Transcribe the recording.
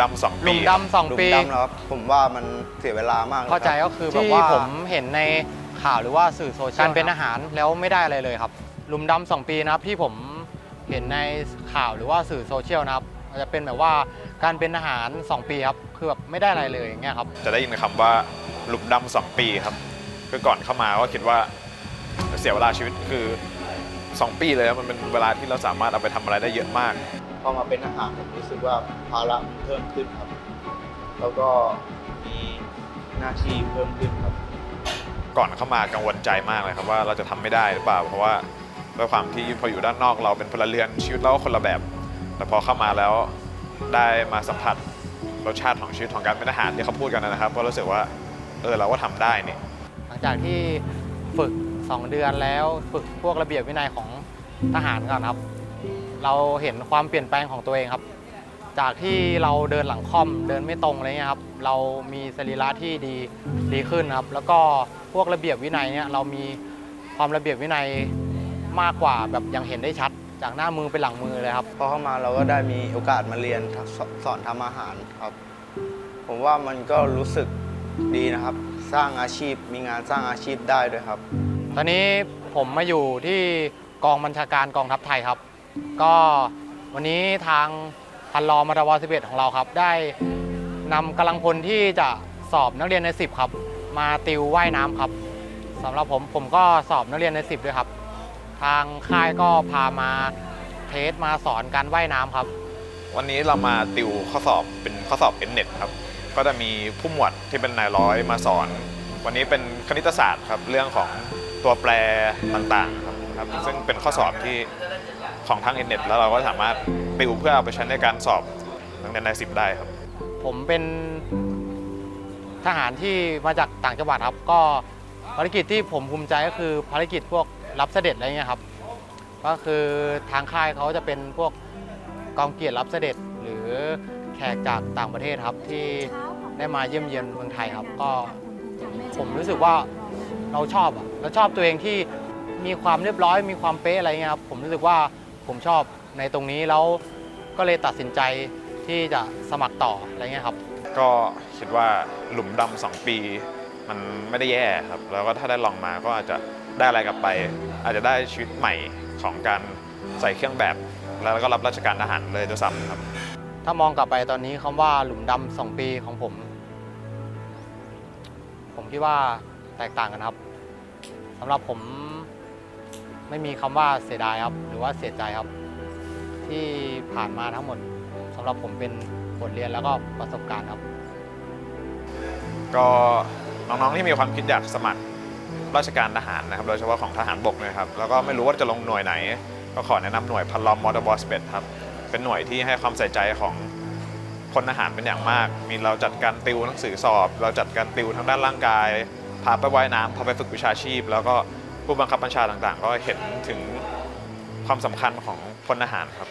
ดำสองหลุปีมดำสองหลุมปี ดำแล้วครับผมว่ามันเสียเวลามากลยเข้าใจรับ ก็คือแบบที่ว่าผมเห็นในข่าวหรือว่าสื่อโซเชียลการเป็นอาหารแล้วไม่ได้อะไรเลยครับหลุมดำสองปีนะครับที่ผมเห็นในข่าวหรือว่าสื่อโซเชียลนะครับอาจจะเป็นแบบว่าการเป็นอาหาร 2 ปีครับคือแบบไม่ได้อะไรเลยอย่างเงี้ยครับ จะได้ยินคำว่าหลุมดำสองปีครับคือก่อนเข้ามาก็คิดว่าเสียเวลาชีวิตคือ 2 ปีเลยครับมันเป็นเวลาที่เราสามารถเอาไปทำอะไรได้เยอะมากพ อมาเป็นอาหารผมรู้สึกว่าภาระมันเพิ่มขึ้นครับ แล้วก็มีหน้าที่เพิ่มขึ้นครับ ก่อนเข้ามากังวลใจมากเลยครับว่าเราจะทำไม่ได้หรือเปล่า เพราะว่าด้วยความที่พออยู่ด้านนอกเราเป็นพลเรือนชีวิตเราก็คนละแบบ แต่พอเข้ามาแล้วได้มาสัมผัสรสชาติของชีวิตของการเป็นอาหารที่เขาพูดกันนะครับก็รู้สึกว่าเออเราก็ทำได้นี่ หลังจากที่ฝึก 2 เดือนแล้วฝึกพวกระเบียบวินัยของทหารก่อนครับ เราเห็นความเปลี่ยนแปลงของตัวเองครับ จากที่เราเดินหลังค่อมเดินไม่ตรงอะไรเงี้ยครับ เรามีสรีระที่ดีดีขึ้นครับ แล้วก็พวกระเบียบวินัยเนี่ยเรามีความระเบียบวินัยมากกว่าแบบยังเห็นได้ชัด จากหน้ามือเป็นหลังมือเลยครับพอเข้ามาเราก็ได้มีโอกาสมาเรียนสสอนทำอาหารครับ ผมว่ามันก็รู้สึกดีนะครับ สร้างอาชีพมีงานสร้างอาชีพได้ด้วยครับ ตอนนี้ผมมาอยู่ที่กองบัญชาการกองทัพไทยครับ ก็วันนี้ทางพันรอมารว11ของเราครับ ได้นำกำลังพลที่จะสอบนักเรียนใน 10 ครับ มาติวว่ายน้ำครับสำหรับผมผมก็สอบนักเรียนใน 10 ด้วยครับ ทางค่ายก็พามาเทสมาสอนการว่ายน้ำครับ วันนี้เรามาติวข้อสอบเป็นข้อสอบ n n e t ครับ ก็จะมีผู้หมวดที่เป็นนายร้อยมาสอน วันนี้เป็นคณิตศาสตร์ครับเรื่องของตัวแปรต่างๆครับครับซึ่งเป็นข้อสอบที่ ของทาง n n e t แล้วเราก็สามารถติวเพื่อเอาไปใช้ในการสอบนักเรียนในสิบได้ครับ ผมเป็นทหารที่มาจากต่างจังหวัดครับ ก็ภารกิจที่ผมภูมิใจก็คือภารกิจพวกรับเสด็จอะไรเงี้ยครับ ก็คือทางค่ายเขาจะเป็นพวกกองเกียรติรับเสด็จหรือแขกจากต่างประเทศครับที่ได้มาเยี่ยมเยียนเมืองไทยครับ ก็ผมรู้สึกว่าเราชอบอะเราชอบตัวเองที่มีความเรียบร้อยมีความเป๊ะอะไรเงี้ยครับผมรู้สึกว่า ผมชอบในตรงนี้แล้วก็เลยตัดสินใจที่จะสมัครต่ออะไรเงี้ยครับ ก็คิดว่าหลุมดำสองปี มันไม่ได้แย่ครับ แล้วก็ถ้าได้ลองมาก็อาจจะได้อะไรกลับไป อาจจะได้ชีวิตใหม่ของการใส่เครื่องแบบ แล้วก็รับราชการทหารเลยด้วยซ้ำครับ ถ้ามองกลับไปตอนนี้คำว่าหลุมดำสองปีของผม ผมคิดว่าแตกต่างกันครับสำหรับผม ไม่มีคำว่าเสียดายครับ หรือว่าเสียใจครับ ที่ผ่านมาทั้งหมดสำหรับผมเป็นบทเรียนแล้วก็ประสบการณ์ครับ ก็น้องๆที่มีความคิดอยากสมัครราชการทหารนะครับโดยเฉพาะของทหารบกนะครับแล้วก็ไม่รู้ว่าจะลงหน่วยไหน ก็ขอแนะนำหน่วยพันลอมมอเตอร์บอสเปดครับเป็นหน่วยที่ให้ความใส่ใจของพลทหารเป็นอย่างมาก มีเราจัดการติวหนังสือสอบ เราจัดการติวทางด้านร่างกาย พาไปว่ายน้ำพาไปฝึกวิชาชีพ แล้วก็ ผู้บังคับบัญชาต่างๆ ก็เห็นถึงความสำคัญของพลทหารครับ